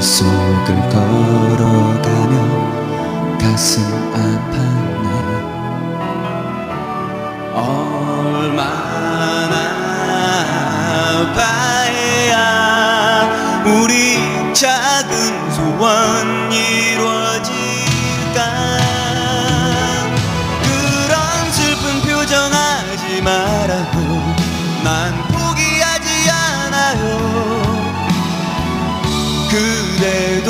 속을 걸어가며 가슴 아팠네 얼마나 봐야 우리 작은 소원 이루어질까? 그런 슬픈 표정하지 말아요 난 만남에